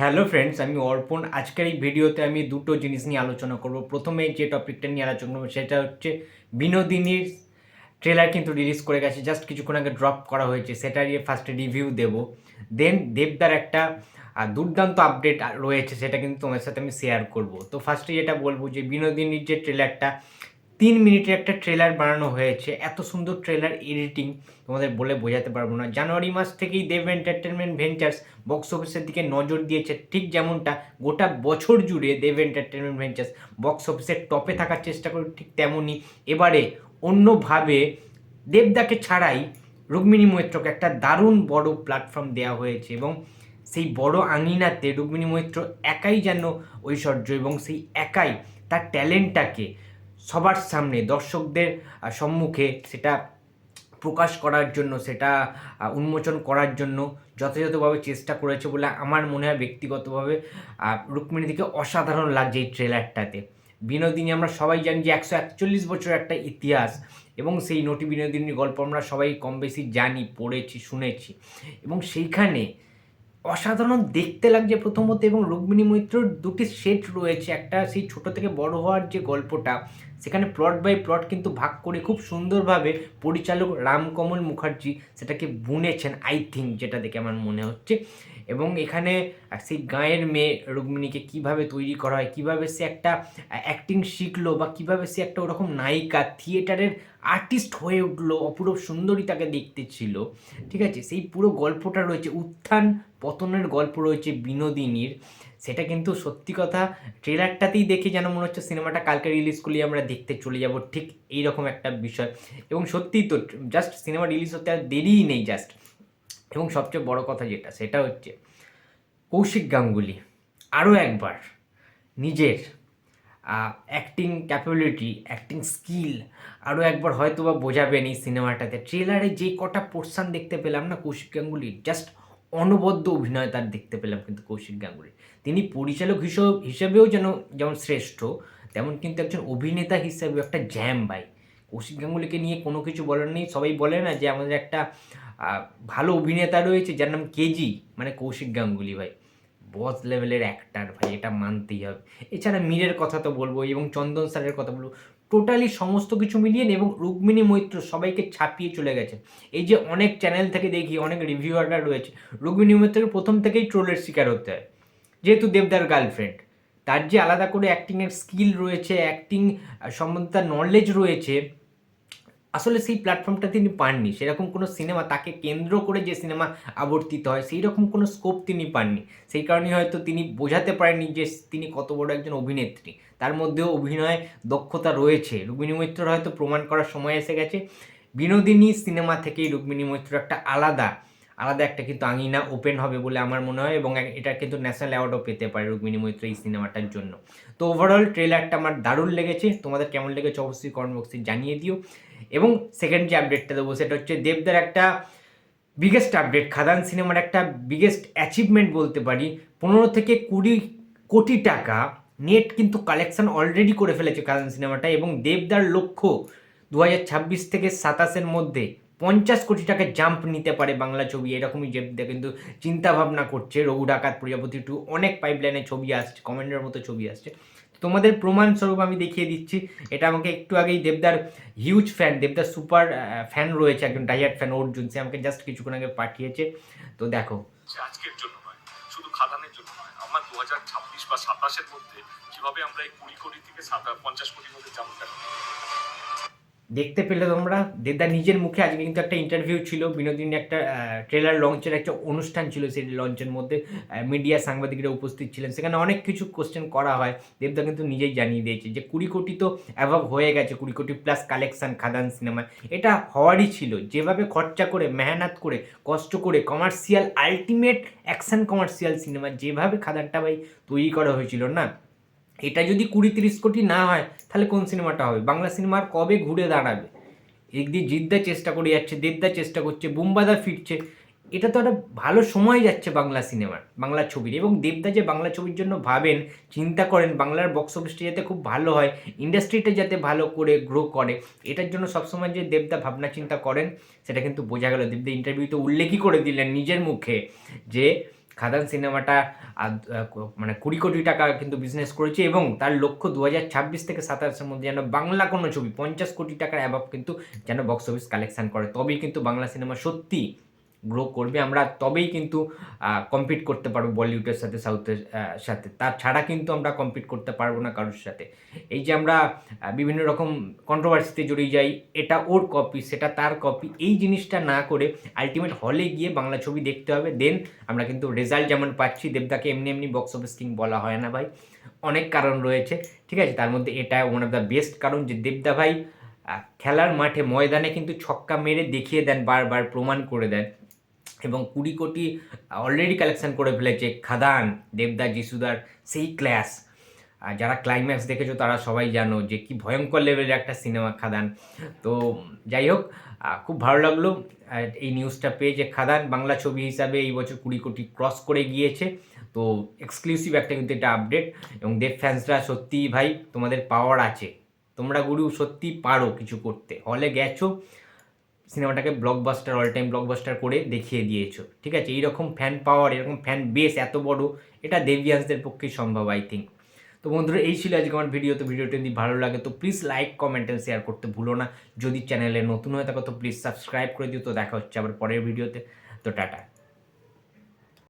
Hello friends, আমি অর্পণ। আজকের এই ভিডিওতে আমি দুটো জিনিস নিয়ে আলোচনা করব। প্রথমে যে টপিকটা নিয়ে আলোচনা করব, সেটা হচ্ছে বিনোদিনীর ট্রেলার কিন্তু রিলিজ করে গেছে। জাস্ট কিছুক্ষণ আগে ড্রপ করা হয়েছে, সেটা নিয়ে ফার্স্টে রিভিউ দেব। দেন দেবদার একটা দুর্দান্ত আপডেট রয়েছে, সেটা কিন্তু তোমার সাথে আমি শেয়ার করব। তো ফার্স্টে যেটা বলব যে বিনোদিনীর যে ট্রেলারটা তিন মিনিটের একটা ট্রেলার বানানো হয়েছে। এত সুন্দর ট্রেলার এডিটিং তোমাদের বলে বোঝাতে পারব না। জানুয়ারি মাস থেকেই দেব এন্টারটেনমেন্ট ভেঞ্চার্স বক্স অফিসের দিকে নজর দিয়েছে। ঠিক যেমনটা গোটা বছর জুড়ে দেব এন্টারটেনমেন্ট ভেঞ্চার্স বক্স অফিসের টপে থাকার চেষ্টা করে ঠিক তেমনই। এবারে অন্যভাবে দেবদাকে ছাড়াই রুক্মিণী মৈত্রকে একটা দারুণ বড় প্ল্যাটফর্ম দেওয়া হয়েছে এবং সেই বড় আঙিনাতে রুক্মিণী মৈত্র একাই যেন ঐশ্বর্য এবং সেই একাই তার ট্যালেন্টটাকে সবার সামনে, দর্শকদের সম্মুখে সেটা প্রকাশ করার জন্য, সেটা উন্মোচন করার জন্য যথাযথভাবে চেষ্টা করেছে বলে আমার মনে হয় ব্যক্তিগতভাবে রুক্মিণীদিকে অসাধারণ লাগছে এই ট্রেলারটাতে। বিনোদিনী আমরা সবাই জানি যে একশো একচল্লিশ বছর একটা ইতিহাস এবং সেই নটি বিনোদিনীর গল্প আমরা সবাই কম বেশি জানি, পড়েছি, শুনেছি এবং সেইখানে অসাধারণ দেখতে লাগছে প্রথমত এবং রুক্মিণী মৈত্রর দুটি সেট রয়েছে। একটা সেই ছোট থেকে বড় হওয়ার যে গল্পটা, সেখানে প্লট বাই প্লট কিন্তু ভাগ করে খুব সুন্দরভাবে পরিচালক রামকমল মুখার্জি সেটাকে বুনেছেন আই থিঙ্ক যেটা দেখে আমার মনে হচ্ছে। এবং এখানে সেই গাঁয়ের মেয়ে রুক্মিণীকে কীভাবে তৈরি করা হয়, কীভাবে সে একটা অ্যাক্টিং শিখলো বা কীভাবে সে একটা ওরকম নায়িকা, থিয়েটারের আর্টিস্ট হয়ে উঠল অপূরব সুন্দরী তাকে দেখতে ছিল, ঠিক আছে? সেই পুরো গল্পটা রয়েছে, উত্থান পতনের গল্প রয়েছে বিনোদিনীর। সেটা কিন্তু সত্যি কথা ট্রেলারটাতেই দেখে যেন মনে হচ্ছে সিনেমাটা কালকে রিলিজ করলে আমরা দেখতে চলে যাব, ঠিক এইরকম একটা বিষয়। এবং সত্যিই তো জাস্ট সিনেমা রিলিজ হতে আর দেরিই নেই জাস্ট এবং সবচেয়ে বড় কথা যেটা, সেটা হচ্ছে কৌশিক গাঙ্গুলি আরও একবার নিজের অ্যাক্টিং ক্যাপাবিলিটি অ্যাক্টিং স্কিল আরও একবার হয়তো বা বোঝাবেন এই সিনেমাটাতে। ট্রেলারে যে কটা পোর্শন দেখতে পেলাম না কৌশিক গাঙ্গুলির জাস্ট অনবদ্য অভিনয় তার দেখতে পেলাম কিন্তু কৌশিক গাঙ্গুলি তিনি পরিচালক হিসেবে, হিসেবেও যেন, যেমন শ্রেষ্ঠ, তেমন কিন্তু একজন অভিনেতা হিসেবেও একটা জ্যাম ভাই কৌশিক গাঙ্গুলিকে নিয়ে কোনো কিছু বলার নেই সবাই বলে না যে আমাদের একটা ভালো অভিনেতা রয়েছে যার নাম কেজি মানে কৌশিক গাঙ্গুলি ভাই। বস লেভেলের অ্যাক্টার ভাই, এটা মানতেই হবে। এছাড়া মীরের কথা তো বলব এবং চন্দন স্যারের কথা বলব। টোটালি সমস্ত কিছু মিলিয়ে এবং রুক্মিণী মৈত্র সবাইকে ছাপিয়ে চলে গেছে। এই যে অনেক চ্যানেল থেকে দেখি, অনেক রিভিউয়াররা রয়েছে। রুক্মিণী মৈত্রকে প্রথম থেকেই ট্রোলের শিকার হতে হয়। যেহেতু দেবদার গার্লফ্রেন্ড তার যে আলাদা করে অ্যাক্টিংয়ের স্কিল রয়েছে অ্যাক্টিং সম্বন্ধে তার নলেজ রয়েছে, আসলে সেই প্ল্যাটফর্মটা তিনি পাননি। সেরকম কোনো সিনেমা তাকে কেন্দ্র করে যে সিনেমা আবর্তিত হয় সেই রকম কোনো স্কোপ তিনি পাননি। সেই কারণে হয়তো তিনি বোঝাতে পারেননি যে তিনি কত বড় একজন অভিনেত্রী। তার মধ্যেও অভিনয় দক্ষতা রয়েছে। রুক্মিণী মৈত্রর হয়তো প্রমাণ করার সময় এসে গেছে। বিনোদিনী সিনেমা থেকেই রুক্মিণী মৈত্র একটা আলাদা আলাদা একটা কিন্তু আঙিনা ওপেন হবে বলে আমার মনে হয় এবং এটা কিন্তু ন্যাশনাল অ্যাওয়ার্ডও পেতে পারে রুক্মিণী মৈত্র এই সিনেমাটার জন্য। তো ওভারঅল ট্রেলারটা আমার দারুণ লেগেছে, তোমাদের কেমন লেগেছে অবশ্যই কমেন্ট বক্সে জানিয়ে দিও। এবং সেকেন্ড যে আপডেটটা দেবো সেটা হচ্ছে দেবদার একটা বিগেস্ট আপডেট খাদান সিনেমার একটা বিগেস্ট অ্যাচিভমেন্ট বলতে পারি। পনেরো থেকে কুড়ি কোটি টাকা নেট কিন্তু কালেকশন অলরেডি করে ফেলেছে খাদান সিনেমাটা এবং দেবদার লক্ষ্য দু হাজার ছাব্বিশ থেকে সাতাশের মধ্যে পঞ্চাশ কোটি টাকা জাম্প নিতে পারে বাংলা ছবি, এরকমই দেবদা কিন্তু চিন্তা ভাবনা করছে রঘু ডাকাত প্রজাপতি টু অনেক পাইপলাইনে ছবি আসছে কমেন্টের মতো ছবি আসছে। তোমাদের প্রমাণ স্বরূপ আমি দেখিয়ে দিচ্ছি, এটা আমাকে একটু আগেই দেবদার হিউজ ফ্যান দেবদার সুপার ফ্যান রয়েছে, একজন ডাইয়ার ফ্যান অর্জুন, সে আমাকে জাস্ট কিছুক্ষণ আগে পাঠিয়েছে। তো দেখো। আজকের জন্য নয়, শুধু খাদানের জন্য নয়, আমার দু হাজার ছাব্বিশ বা সাতাশের মধ্যে কীভাবে আমরা এই কুড়ি কোটি থেকে পঞ্চাশ কোটির মধ্যে জামটা দেখতে পেলে তোমরা। দেবদা নিজের মুখে আজকে কিন্তু একটা ইন্টারভিউ ছিল, বিনোদিনী একটা ট্রেলার লঞ্চের একটা অনুষ্ঠান ছিল সেই লঞ্চের মধ্যে মিডিয়া সাংবাদিকরা উপস্থিত ছিলেন। সেখানে অনেক কিছু কোশ্চেন করা হয়। দেবদা কিন্তু নিজেই জানিয়ে দিয়েছে যে, কুড়ি কোটি তো অ্যাভাব হয়ে গেছে, কুড়ি কোটি প্লাস কালেকশন খাদান সিনেমায় এটা হওয়ারই ছিল। যেভাবে খরচা করে, মেহনত করে, কষ্ট করে commercial ultimate action commercial cinema যেভাবে খাদানটা ভাই তৈরি করা হয়েছিল না এটা যদি কুড়ি তিরিশ কোটি না হয়, তাহলে কোন সিনেমাটা হবে? বাংলা সিনেমার কবে ঘুরে দাঁড়াবে? একদিন জিদ্দা চেষ্টা করে যাচ্ছে, দেবদা চেষ্টা করছে, বুম্বাদা ফিরছে। এটা তো একটা ভালো সময় যাচ্ছে বাংলা সিনেমার, বাংলা ছবির। এবং দেবদা যে বাংলা ছবির জন্য ভাবেন, চিন্তা করেন, বাংলার বক্স অফিসটা যাতে খুব ভালো হয় ইন্ডাস্ট্রিটা যাতে ভালো করে গ্রো করে, এটার জন্য সবসময় যে দেবদা ভাবনা চিন্তা করেন, সেটা কিন্তু বোঝা গেল। দেবদা ইন্টারভিউতে উল্লেখই করে দিলেন নিজের মুখে যে খাদান সিনেমাটা মানে কুড়ি কোটি টাকা কিন্তু বিজনেস করেছে এবং তার লক্ষ্য দু হাজার ছাব্বিশ থেকে সাতাশের মধ্যে যেন বাংলা কোনো ছবি, পঞ্চাশ কোটি টাকার অ্যাভাব কিন্তু যেন বক্স অফিস কালেকশান করে। তবেই কিন্তু বাংলা সিনেমা সত্যি গ্রো করবে, আমরা তবেই কিন্তু কম্পিট করতে পারব বলিউডের সাথে সাউথের সাথে। তাছাড়া কিন্তু আমরা কম্পিট করতে পারব না কারোর সাথে। এই যে আমরা বিভিন্ন রকম কন্ট্রোভার্সিতে জড়িয়ে যাই, এটা ওর কপি সেটা তার কপি এই জিনিসটা না করে আলটিমেট হলে গিয়ে বাংলা ছবি দেখতে হবে। দেন আমরা কিন্তু রেজাল্ট যেমন পাচ্ছি, দেবদাকে এমনি এমনি বক্স অফিস কিং বলা হয় না ভাই। অনেক কারণ রয়েছে, ঠিক আছে? তার মধ্যে এটা ওয়ান অফ দ্য বেস্ট কারণ যে দেবদা ভাই খেলার মাঠে ময়দানে কিন্তু ছক্কা মেরে দেখিয়ে দেন, বারবার প্রমাণ করে দেন। এবং কুড়ি কোটি অলরেডি কালেকশন করে ফেলেছে খাদান দেবদা যিশুদার, সেই ক্লাস আর যারা ক্লাইম্যাক্স দেখেছ, তারা সবাই জানো যে কি ভয়ঙ্কর লেভেলের একটা সিনেমা খাদান। তো যাই হোক খুব ভালো লাগল এই নিউজটা পেয়ে যে খাদান বাংলা ছবি হিসাবে এই বছর কুড়ি কোটি ক্রস করে গিয়েছে। তো এক্সক্লুসিভ একটা কিন্তু এটা আপডেট এবং দেব ফ্যান্সরা সত্যিই ভাই তোমাদের পাওয়ার আছে। তোমরা গুরু সত্যি পারো কিছু করতে। হলে গেছো সিনেমাটাকে ব্লকবাস্টার অল টাইম ব্লকবাস্টার করে দেখিয়ে দিয়েছ। ঠিক আছে? এইরকম ফ্যান পাওয়ার এরকম ফ্যান বেস এত বড়, এটা দেবিয়াসদের পক্ষে সম্ভব আই থিঙ্ক তো বন্ধুরা, এই ছিল আজকে আমার ভিডিও তো ভিডিওটা যদি ভালো লাগে, তো please like comment and share করতে ভুলো না। যদি চ্যানেলে নতুন হয়ে থাকো, তো প্লিজ সাবস্ক্রাইব করে দিও। তো দেখা হচ্ছে আবার পরের ভিডিওতে তো টাটা।